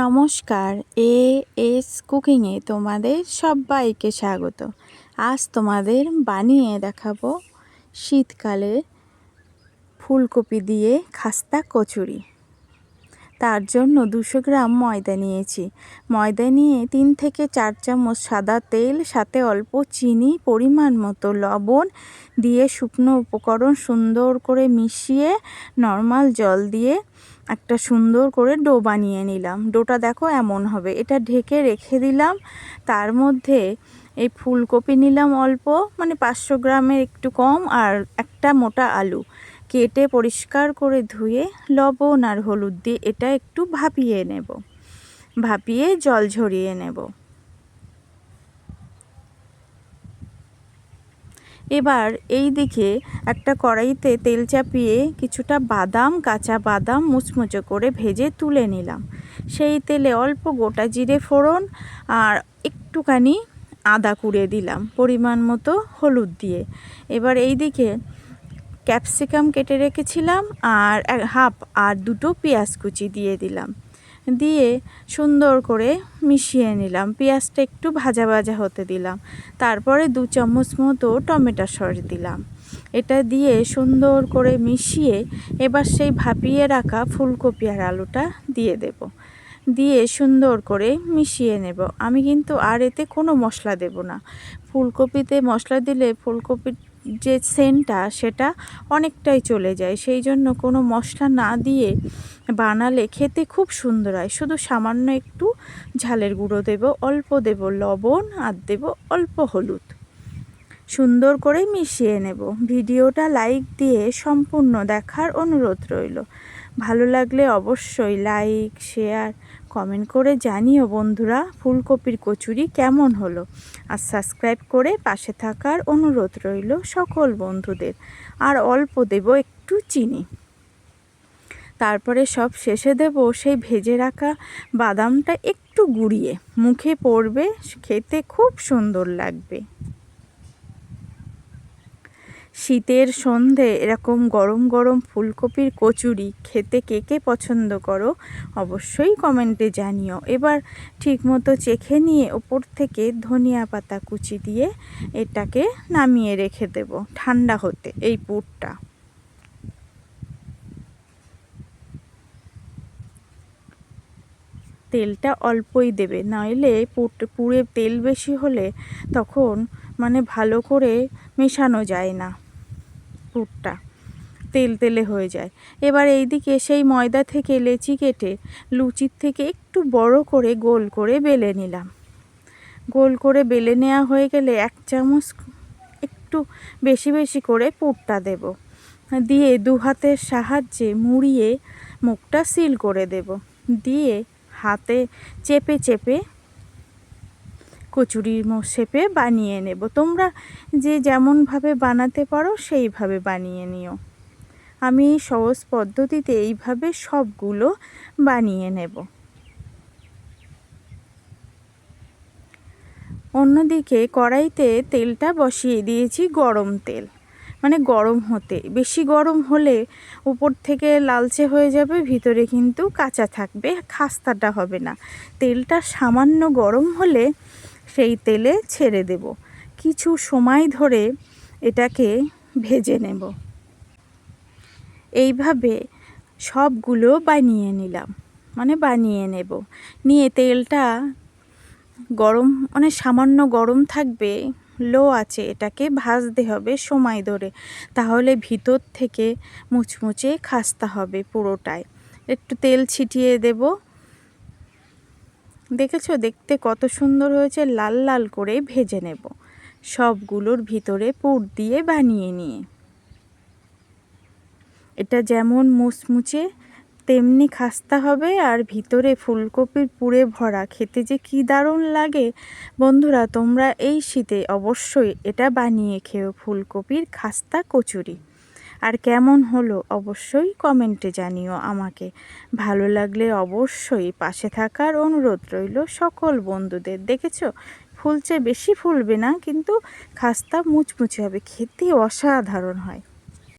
নমস্কার A S কুকিংয়ে তোমাদের সবাইকে স্বাগত। আজ তোমাদের বানিয়ে দেখাবো শীতকালে ফুলকপি দিয়ে খাস্তা কচুরি। তার জন্য দুশো গ্রাম ময়দা নিয়েছি। ময়দা নিয়ে তিন থেকে চার চামচ সাদা তেল, সাথে অল্প চিনি, পরিমাণ মতো লবণ দিয়ে শুকনো উপকরণ সুন্দর করে মিশিয়ে নর্মাল জল দিয়ে একটা সুন্দর করে ডো বানিয়ে নিলাম। ডোটা দেখো এমন হবে। এটা ঢেকে রেখে দিলাম। তার মধ্যে এই ফুলকপি নিলাম অল্প মানে পাঁচশো গ্রামের একটু কম আর একটা মোটা আলু। কেটে পরিষ্কার করে ধুয়ে লবণ আর হলুদ দিয়ে এটা একটু ভাপিয়ে নেব। ভাপিয়ে জল ঝরিয়ে নেব। এবার এই দিকে একটা কড়াইতে তেল চাপিয়ে কিছুটা বাদাম, কাঁচা বাদাম মুচমুচো করে ভেজে তুলে নিলাম। সেই তেলে অল্প গোটা জিরে ফোড়ন আর একটুখানি আদা কুড়ে দিলাম পরিমাণ মতো হলুদ দিয়ে। এবার এই দিকে ক্যাপসিকাম কেটে রেখেছিলাম আর হাফ আর দুটো পেঁয়াজ কুচি দিয়ে দিলাম। দিয়ে সুন্দর করে মিশিয়ে নিলাম। পেঁয়াজটা একটু ভাজা ভাজা হতে দিলাম। তারপরে দু চামচ মতো টমেটো সস দিলাম। এটা দিয়ে সুন্দর করে মিশিয়ে এবার সেই ভাপিয়ে রাখা ফুলকপি আর আলুটা দিয়ে দেব। দিয়ে সুন্দর করে মিশিয়ে নেব। আমি কিন্তু আর এতে কোনো মশলা দেব না। ফুলকপিতে মশলা দিলে ফুলকপির যে সেন্টটা সেটা অনেকটাই চলে যায়। সেই জন্য কোনো মশলা না দিয়ে বানালে খেতে খুব সুন্দর হয়। শুধু সামান্য একটু ঝালের গুঁড়ো দেব, অল্প দেব লবণ আর দেব অল্প হলুদ। সুন্দর করে মিশিয়ে নেব। ভিডিওটা লাইক দিয়ে সম্পূর্ণ দেখার অনুরোধ রইল। ভালো লাগলে অবশ্যই লাইক শেয়ার কমেন্ট করে জানিও বন্ধুরা ফুলকপির কচুরি কেমন হলো। আর সাবস্ক্রাইব করে পাশে থাকার অনুরোধ রইল সকল বন্ধুদের। আর অল্প দেব একটু চিনি। তারপরে সব শেষে দেব সেই ভেজে রাখা বাদামটা একটু গুঁড়িয়ে। মুখে পড়বে, খেতে খুব সুন্দর লাগবে। শীতের সন্ধে এরকম গরম গরম ফুলকপির কচুরি খেতে কে কে পছন্দ করো অবশ্যই কমেন্টে জানিও। এবার ঠিকমতো চেখে নিয়ে ওপর থেকে ধনিয়া পাতা কুচি দিয়ে এটাকে নামিয়ে রেখে দেব ঠান্ডা হতে এই পুরটা। তেলটা অল্পই দেবে, নইলে পুরে তেল বেশি হলে তখন মানে ভালো করে মেশানো যায় না। পুরটা তেল তেলে হয়ে যায়। এবার এই দিকে সেই ময়দা থেকে লেচি কেটে লুচির থেকে একটু বড় করে গোল করে বেলে নিলাম। গোল করে বেলে নেওয়া হয়ে গেলে এক চামচ একটু বেশি বেশি করে পুরটা দেব। দিয়ে দু হাতের সাহায্যে মুড়িয়ে মুখটা সিল করে দেব। দিয়ে হাতে চেপে চেপে কচুরির শেপে বানিয়ে নেব। তোমরা যে যেমনভাবে বানাতে পারো সেইভাবে বানিয়ে নিও। আমি সহজ পদ্ধতিতে এইভাবে সবগুলো বানিয়ে নেব। অন্যদিকে কড়াইতে তেলটা বসিয়ে দিয়েছি গরম তেল। মানে গরম হতে। বেশি গরম হলে উপর থেকে লালচে হয়ে যাবে, ভিতরে কিন্তু কাঁচা থাকবে, খাস্তাটা হবে না। তেলটা সামান্য গরম হলে সেই তেলে ছেড়ে দেব। কিছু সময় ধরে এটাকে ভেজে নেব। এইভাবে সবগুলো বানিয়ে নিলাম। মানে বানিয়ে নেব। নিয়ে তেলটা গরম মানে সামান্য গরম থাকবে, লো আছে, এটাকে ভাজতে হবে সময় ধরে। তাহলে ভিতর থেকে মুচমুচে খাস্তা হবে পুরোটায় একটু তেল ছিটিয়ে দেব। দেখেছ? দেখতে কত সুন্দর হয়েছে। লাল লাল করে ভেজে নেব। সবগুলোর ভিতরে পুর দিয়ে বানিয়ে নিয়ে। এটা যেমন মুচমুচে, তেমনি খাস্তা হবে আর ভিতরে ফুলকপির পুরে ভরা। খেতে যে কি দারুণ লাগে। বন্ধুরা, তোমরা এই শীতে অবশ্যই এটা বানিয়ে খেও। ফুলকপির খাস্তা কচুরি। আর কেমন হলো অবশ্যই কমেন্টে জানিও আমাকে। ভালো লাগলে অবশ্যই পাশে থাকার অনুরোধ রইল সকল বন্ধুদের। দেখেছ? ফুলছে বেশি ফুলবে না, কিন্তু খাস্তা মুচমুচে হবে। খেতে অসাধারণ হয়।